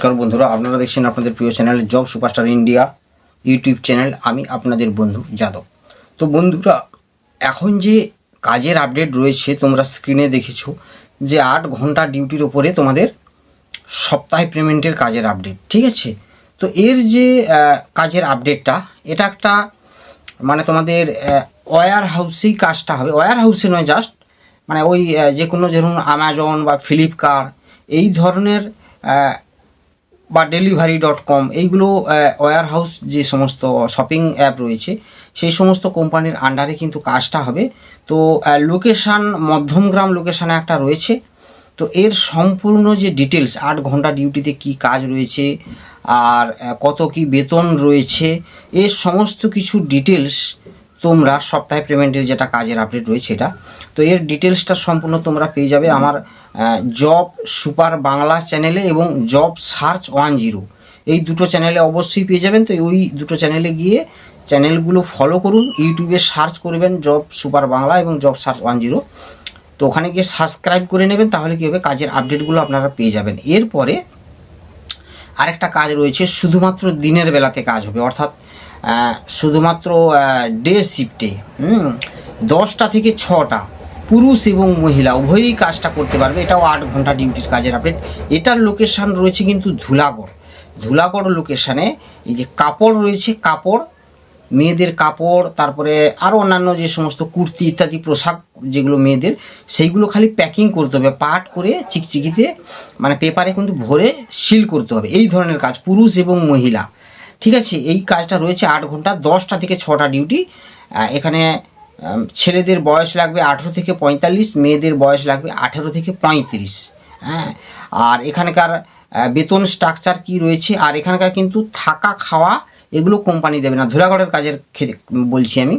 নমস্কার বন্ধুরা, আপনারা দেখছেন আপনাদের প্রিয় channel job superstar India YouTube channel. আমি আপনাদের বন্ধু যাদব। তো বন্ধুরা, এখন যে কাজের আপডেট রয়েছে, তোমরা স্ক্রিনে দেখেছ যে আট ঘণ্টা ডিউটির ওপরে তোমাদের সপ্তাহে পেমেন্টের কাজের আপডেট ঠিক আছে? তো এর যে কাজের আপডেটটা এটা একটা মানে তোমাদের ওয়ার হাউসেই কাজটা হবে। ওয়ার হাউসে নয় জাস্ট মানে ওই যে কোনো ধরুন আমাজন বা ফ্লিপকার্ট এই ধরনের বা ডেলিভারি ডট কম এইগুলো ওয়ার হাউস যে সমস্ত শপিং অ্যাপ রয়েছে, সেই সমস্ত কোম্পানির আন্ডারে কিন্তু কাজটা হবে। তো লোকেশান মধ্যমগ্রাম লোকেশানে একটা রয়েছে। তো এর সম্পূর্ণ যে ডিটেলস আট ঘণ্টা ডিউটিতে কি কাজ রয়েছে, আর কত কি বেতন রয়েছে, এর সমস্ত কিছু ডিটেলস তোমরা সপ্তাহে পেমেন্টের যেটা কাজের আপডেট রয়েছে এটা তো এর ডিটেলসটা সম্পূর্ণ তোমরা পেয়ে যাবে আমার জব সুপার বাংলা চ্যানেলে এবং জব সার্চ ওয়ান জিরো এই দুটো চ্যানেলে অবশ্যই পেয়ে যাবেন, তো ওই দুটো চ্যানেলে গিয়ে চ্যানেলগুলো ফলো করুন ইউটিউবে সার্চ করবেন জব সুপার বাংলা এবং জব সার্চ ওয়ান জিরো তো ওখানে গিয়ে সাবস্ক্রাইব করে নেবেন, তাহলে কী হবে? কাজের আপডেটগুলো আপনারা পেয়ে যাবেন। এরপরে আরেকটা কাজ রয়েছে, শুধুমাত্র দিনের বেলাতে কাজ হবে, অর্থাৎ শুধুমাত্র ডে শিফটে হুম, দশটা থেকে ছটা, পুরুষ এবং মহিলা, উভয়ই কাজটা করতে পারবে। এটাও আট ঘণ্টা ডিউটির কাজের আপডেট এটার লোকেশান রয়েছে কিন্তু ধুলাগড়। ধুলাগড় লোকেশানে এই যে কাপড় রয়েছে, কাপড়, মেয়েদের কাপড়, তারপরে আরও অন্যান্য যে সমস্ত কুর্তি ইত্যাদি, পোশাক যেগুলো মেয়েদের, সেইগুলো খালি প্যাকিং করতে হবে। পাট করে চিকচিকিতে মানে পেপারে কিন্তু ভরে সিল করতে হবে। এই ধরনের কাজ, পুরুষ এবং মহিলা। ঠিক আছে, এই কাজটা রয়েছে আট ঘণ্টা, দশটা থেকে ছটা ডিউটি। এখানে ছেলেদের বয়স লাগবে আঠেরো থেকে পঁয়তাল্লিশ, মেয়েদের বয়স লাগবে আঠেরো থেকে পঁয়ত্রিশ। হ্যাঁ আর এখানকার বেতন স্ট্রাকচার কি রয়েছে, আর এখানকার কিন্তু থাকা, খাওয়া এগুলো কোম্পানি দেবে না। ধুলাগড়ের কাজের ক্ষেত্রে বলছি আমি।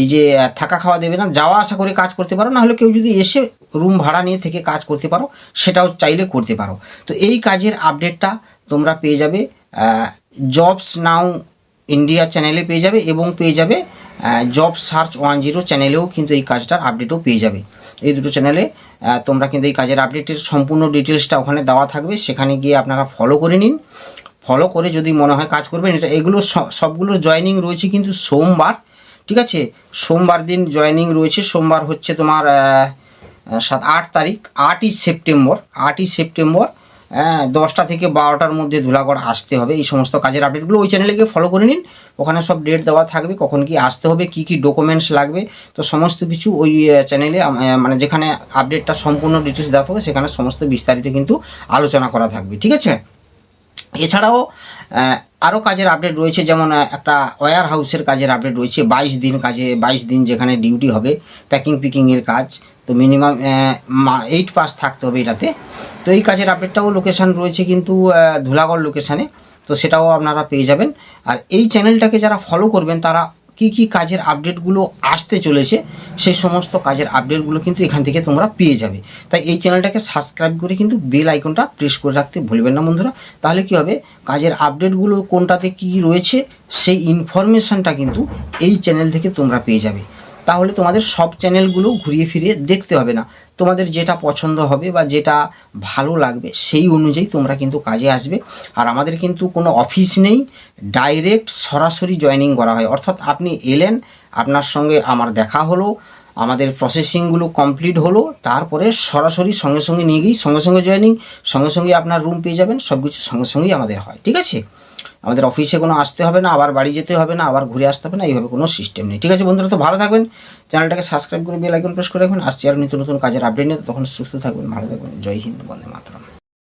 এই যে থাকা, খাওয়া দেবে না, যাওয়া, আসা করে কাজ করতে পারো না হলে কেউ যদি এসে রুম ভাড়া নিয়ে থেকে কাজ করতে পারো, সেটাও চাইলে করতে পারো। তো এই কাজের আপডেটটা তোমরা পেয়ে যাবে জবস নাও ইন্ডিয়া চ্যানেলে পেয়ে যাবে এবং পেয়ে যাবে জব সার্চ ওয়ান জিরো চ্যানেলেও কিন্তু এই কাজটার আপডেটও পেয়ে যাবে। এই দুটো চ্যানেলে তোমরা কিন্তু এই কাজের আপডেটের সম্পূর্ণ ডিটেলসটা ওখানে দেওয়া থাকবে, সেখানে গিয়ে আপনারা ফলো করে নিন। ফলো করে যদি মনে হয় কাজ করবেন, এটা এগুলো সবগুলো জয়নিং রয়েছে কিন্তু সোমবার, ঠিক আছে? সোমবার দিন জয়নিং রয়েছে, সোমবার হচ্ছে তোমার সাত, আট তারিখ, আটই সেপ্টেম্বর আটই সেপ্টেম্বর হ্যাঁ দশটা থেকে বারোটার মধ্যে ধুলাগড় আসতে হবে। এই সমস্ত কাজের আপডেটগুলো ওই চ্যানেলে গিয়ে ফলো করে নিন। ওখানে সব ডেট দেওয়া থাকবে, কখন কি আসতে হবে, কি কি ডকুমেন্টস লাগবে। তো সমস্ত কিছু ওই চ্যানেলে মানে যেখানে আপডেটটা সম্পূর্ণ ডিটেলস দেওয়া থাকবে, সেখানে সমস্ত বিস্তারিত কিন্তু আলোচনা করা থাকবে, ঠিক আছে? এছাড়াও আরও কাজের আপডেট রয়েছে, যেমন একটা ওয়্যার হাউসের কাজের আপডেট রয়েছে, বাইশ দিন কাজে, বাইশ দিন যেখানে ডিউটি হবে প্যাকিং পিকিংয়ের কাজ। তো মিনিমাম এইট পাস থাকতে হবে এটাতে। তো এই কাজের আপডেটটাও লোকেশান রয়েছে কিন্তু ধুলাগড় লোকেশানে তো সেটাও আপনারা পেয়ে যাবেন। আর এই চ্যানেলটাকে যারা ফলো করবেন, তারা কি কি কাজের আপডেটগুলো আসতে চলেছে, সেই সমস্ত কাজের আপডেটগুলো কিন্তু এখান থেকে তোমরা পেয়ে যাবে। তাই এই চ্যানেলটাকে সাবস্ক্রাইব করে কিন্তু বেল আইকনটা প্রেস করে রাখতে ভুলবেন না বন্ধুরা। তাহলে কি হবে? কাজের আপডেটগুলো কোনটাতে কি রয়েছে, সেই ইনফরমেশনটা কিন্তু এই চ্যানেল থেকে তোমরা পেয়ে যাবে। তাহলে তোমাদের সব চ্যানেলগুলো ঘুরিয়ে ফিরিয়ে দেখতে হবে না। তোমাদের যেটা পছন্দ হবে বা যেটা ভালো লাগবে সেই অনুযায়ী তোমরা কিন্তু কাজে আসবে। আর আমাদের কিন্তু কোনো অফিস নেই, ডাইরেক্ট সরাসরি জয়নিং করা হয়। অর্থাৎ আপনি এলেন, আপনার সঙ্গে আমার দেখা হলো আমাদের প্রসেসিংগুলো কমপ্লিট হলো, তারপরে সরাসরি সঙ্গে সঙ্গে নিয়ে গিয়ে সঙ্গে সঙ্গে জয়েনিং সঙ্গে সঙ্গে আপনার রুম পেয়ে যাবেন সব কিছু সঙ্গে সঙ্গেই আমাদের হয়, ঠিক আছে? আমাদের অফিসে কোনো আসতে হবে না, আবার বাড়ি যেতে হবে না, আবার ঘুরে আসতে হবে না, এইভাবে কোনো সিস্টেম নেই, ঠিক আছে বন্ধুরা? তো ভালো থাকবেন চ্যানেলটাকে সাবস্ক্রাইব করে বেল আইকন প্রেস করে রাখবেন আসছি আর নিত্য নতুন কাজের আপডেট নিয়ে তখন সুস্থ থাকবেন, ভালো থাকবেন, জয় হিন্দ, বন্দে মাতরম।